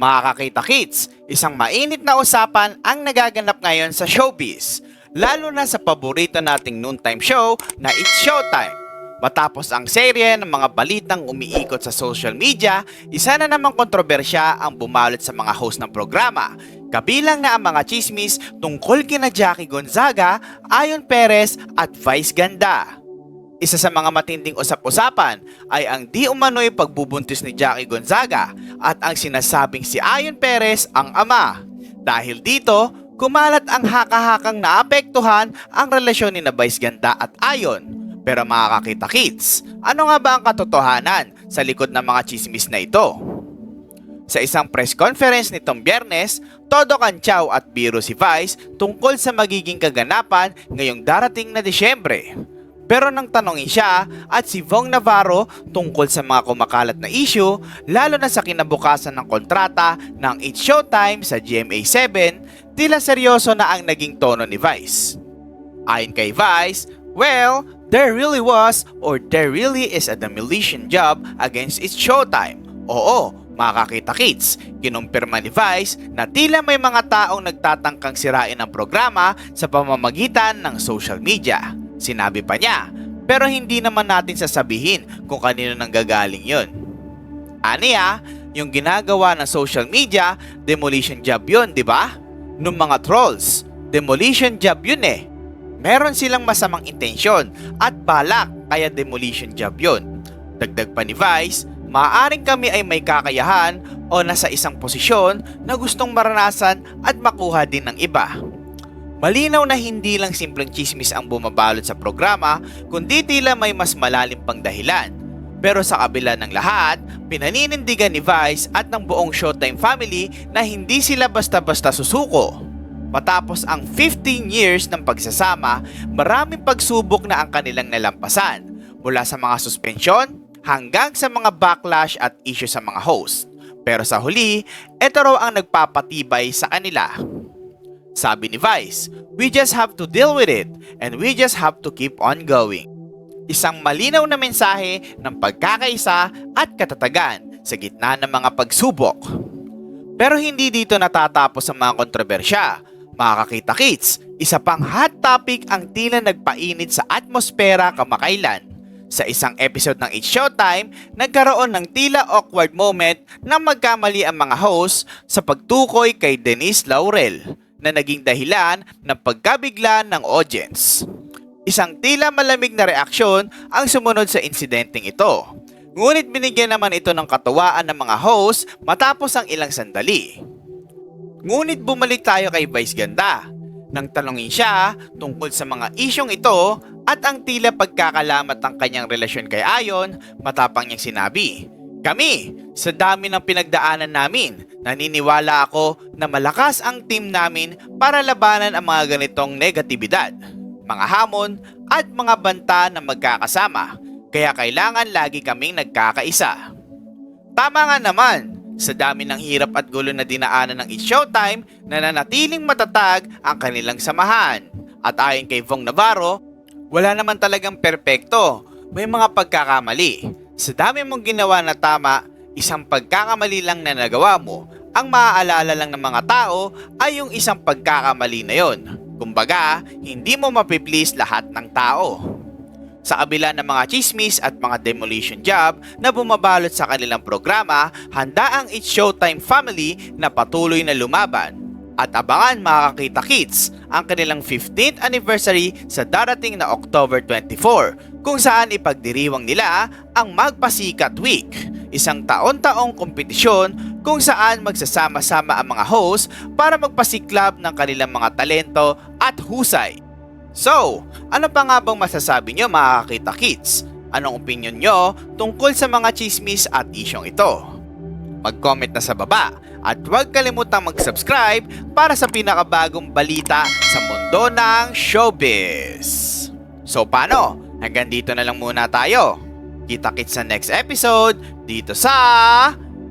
Mga kakita kids, isang mainit na usapan ang nagaganap ngayon sa showbiz, lalo na sa paborito nating noontime show na It's Showtime. Matapos ang serye ng mga balitang umiikot sa social media, isa na namang kontrobersya ang bumalot sa mga host ng programa. Kabilang na ang mga chismis tungkol kina Jackie Gonzaga, Ayon Perez at Vice Ganda. Isa sa mga matinding usap-usapan ay ang di umano'y pagbubuntis ni Jackie Gonzaga at ang sinasabing si Ayon Perez ang ama. Dahil dito, kumalat ang haka-hakang naapektuhan ang relasyon ni na Vice Ganda at Ayon. Pero mga kakita kids, ano nga ba ang katotohanan sa likod ng mga chismis na ito? Sa isang press conference nitong biyernes, todo kantsaw at biro si Vice tungkol sa magiging kaganapan ngayong darating na Disyembre. Pero nang tanongin siya at si Vong Navarro tungkol sa mga kumakalat na issue, lalo na sa kinabukasan ng kontrata ng It's Showtime sa GMA7, tila seryoso na ang naging tono ni Vice. Ayon kay Vice, well, there really was or there really is a demolition job against It's Showtime. Oo, makakita kids, kinumpirma ni Vice na tila may mga taong nagtatangkang sirain ang programa sa pamamagitan ng social media. Sinabi pa niya, pero hindi naman natin sasabihin kung kanino nang gagaling yun. Aniya, yung ginagawa ng social media, demolition job yun, di ba? Nung mga trolls, demolition job yun eh. Meron silang masamang intensyon at balak kaya demolition job yun. Dagdag pa ni Vice, maaaring kami ay may kakayahan o nasa isang posisyon na gustong maranasan at makuha din ng iba. Malinaw na hindi lang simpleng chismis ang bumabalot sa programa, kundi tila may mas malalim pang dahilan. Pero sa kabila ng lahat, pinaninindigan ni Vice at ng buong Showtime family na hindi sila basta-basta susuko. Matapos ang 15 years ng pagsasama, maraming pagsubok na ang kanilang nalampasan, mula sa mga suspensyon hanggang sa mga backlash at issue sa mga host. Pero sa huli, ito raw ang nagpapatibay sa kanila. Sabi ni Vice, we just have to deal with it and we just have to keep on going. Isang malinaw na mensahe ng pagkakaisa at katatagan sa gitna ng mga pagsubok. Pero hindi dito natatapos ang mga kontrobersya. Mga kakita kids, isa pang hot topic ang tila nagpainit sa atmosfera kamakailan. Sa isang episode ng It's Showtime, nagkaroon ng tila awkward moment na magkamali ang mga host sa pagtukoy kay Denise Laurel na naging dahilan ng pagkabigla ng audience. Isang tila malamig na reaksyon ang sumunod sa insidenteng ito. Ngunit binigyan naman ito ng katuwaan ng mga host matapos ang ilang sandali. Ngunit bumalik tayo kay Vice Ganda. Nang tanongin siya tungkol sa mga isyong ito at ang tila pagkakalamat ng kanyang relasyon kay Ayon, matapang niyang sinabi, Kami, sa dami ng pinagdaanan namin, naniniwala ako na malakas ang team namin para labanan ang mga ganitong negatibidad, mga hamon at mga banta na magkakasama, kaya kailangan lagi kaming nagkakaisa. Tama nga naman, sa dami ng hirap at gulo na dinaanan ng It's Showtime, nananatiling matatag ang kanilang samahan. At ayon kay Vong Navarro, wala naman talagang perpekto, may mga pagkakamali. Sa dami mong ginawa na tama, isang pagkakamali lang na nagawa mo, ang maaalala lang ng mga tao ay yung isang pagkakamali na yon. Kumbaga, hindi mo mapiplease lahat ng tao. Sa kabila ng mga chismis at mga demolition job na bumabalot sa kanilang programa, handa ang It's Showtime family na patuloy na lumaban. At abangan mga kakita kids ang kanilang 15th anniversary sa darating na October 24 kung saan ipagdiriwang nila ang Magpasikat Week, isang taon-taong kompetisyon kung saan magsasama-sama ang mga host para magpasiklab ng kanilang mga talento at husay. So, ano pa nga bang masasabi nyo mga kids? Anong opinion nyo tungkol sa mga chismis at isyong ito? Mag-comment na sa baba at huwag kalimutang mag-subscribe para sa pinakabagong balita sa mundo ng showbiz. So paano? Hanggang dito na lang muna tayo. Kita-kits sa next episode dito sa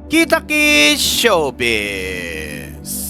Kita Kids Showbiz.